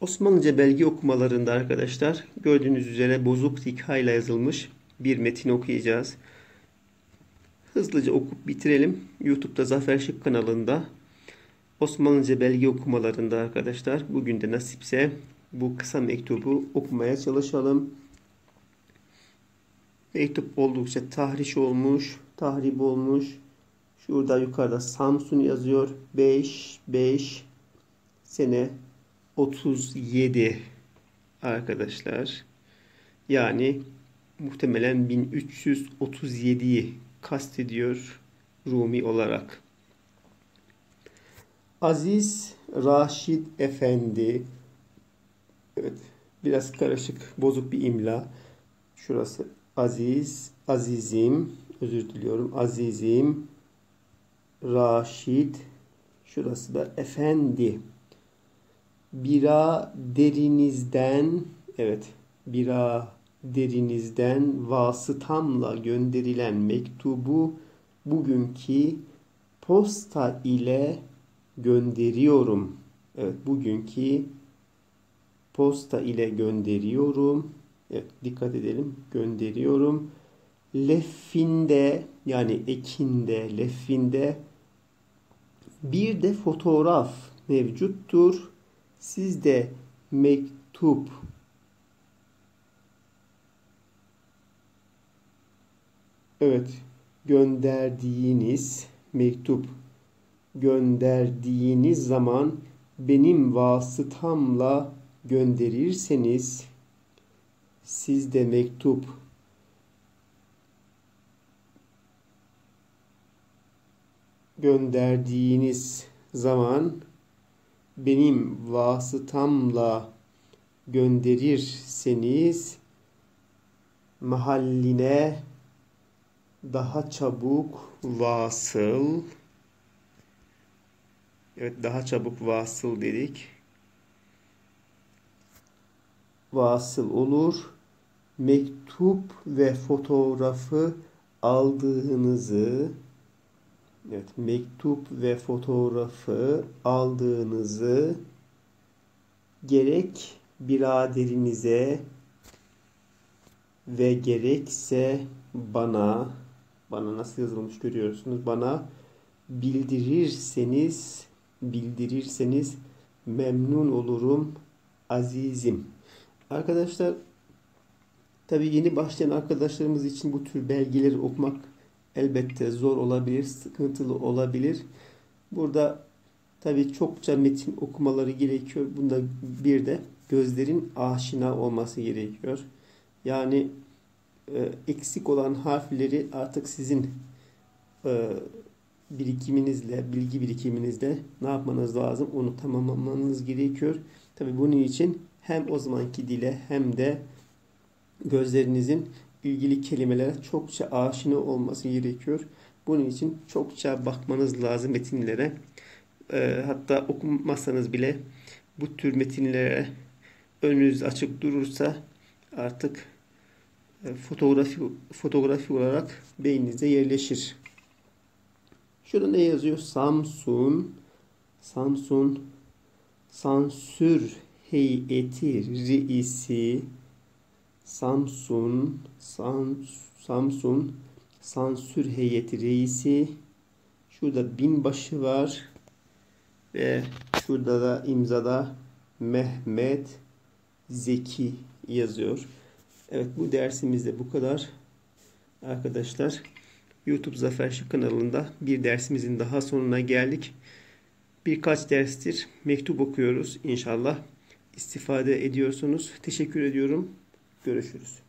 Osmanlıca belge okumalarında arkadaşlar gördüğünüz üzere bozuk dikayla yazılmış bir metin okuyacağız. Hızlıca okup bitirelim. YouTube'da Zafer Şık kanalında Osmanlıca belge okumalarında arkadaşlar bugün de nasipse bu kısa mektubu okumaya çalışalım. Mektup oldukça tahriş olmuş, tahrip olmuş. Şurada yukarıda Samsun yazıyor. 5 5 sene 37 arkadaşlar. Yani muhtemelen 1337'yi kastediyor Rumi olarak. Aziz Raşid Efendi Evet, biraz karışık, bozuk bir imla. Şurası Aziz, Azizim, özür diliyorum. Azizim Raşid Şurası da efendi. Bira derinizden evet bira derinizden vasıtamla gönderilen mektubu bugünkü posta ile gönderiyorum. Evet bugünkü posta ile gönderiyorum. Evet, dikkat edelim. Gönderiyorum. Leffinde yani ekinde, leffinde bir de fotoğraf mevcuttur. Sizde mektup. Evet, gönderdiğiniz mektup. Gönderdiğiniz zaman benim vasıtamla gönderirseniz sizde mektup. Gönderdiğiniz zaman benim vasıtamla gönderirseniz mahalline daha çabuk vasıl evet daha çabuk vasıl dedik. Vasıl olur. Mektup ve fotoğrafı aldığınızı Evet, mektup ve fotoğrafı aldığınızı gerek biraderinize ve gerekse bana bana nasıl yazılmış görüyorsunuz bana bildirirseniz bildirirseniz memnun olurum azizim. Arkadaşlar tabi yeni başlayan arkadaşlarımız için bu tür belgeleri okumak elbette zor olabilir, sıkıntılı olabilir. Burada tabi çokça metin okumaları gerekiyor. Bunda bir de gözlerin aşina olması gerekiyor. Yani e, eksik olan harfleri artık sizin e, birikiminizle, bilgi birikiminizle ne yapmanız lazım? Onu tamamlamanız gerekiyor. Tabi bunun için hem o zamanki dile hem de gözlerinizin ilgili kelimelere çokça aşina olması gerekiyor. Bunun için çokça bakmanız lazım metinlere. E, hatta okumazsanız bile bu tür metinlere önünüz açık durursa artık e, fotoğrafi fotoğrafi olarak beyninize yerleşir. Şurada ne yazıyor? Samsun Samsun sansür heyeti reisi Samsun Sam, Samsun sansür heyeti reisi şurada binbaşı var ve şurada da imzada Mehmet Zeki yazıyor. Evet bu dersimizde bu kadar. Arkadaşlar YouTube Zafer kanalında bir dersimizin daha sonuna geldik. Birkaç derstir mektup okuyoruz inşallah. istifade ediyorsunuz. Teşekkür ediyorum. Görüşürüz.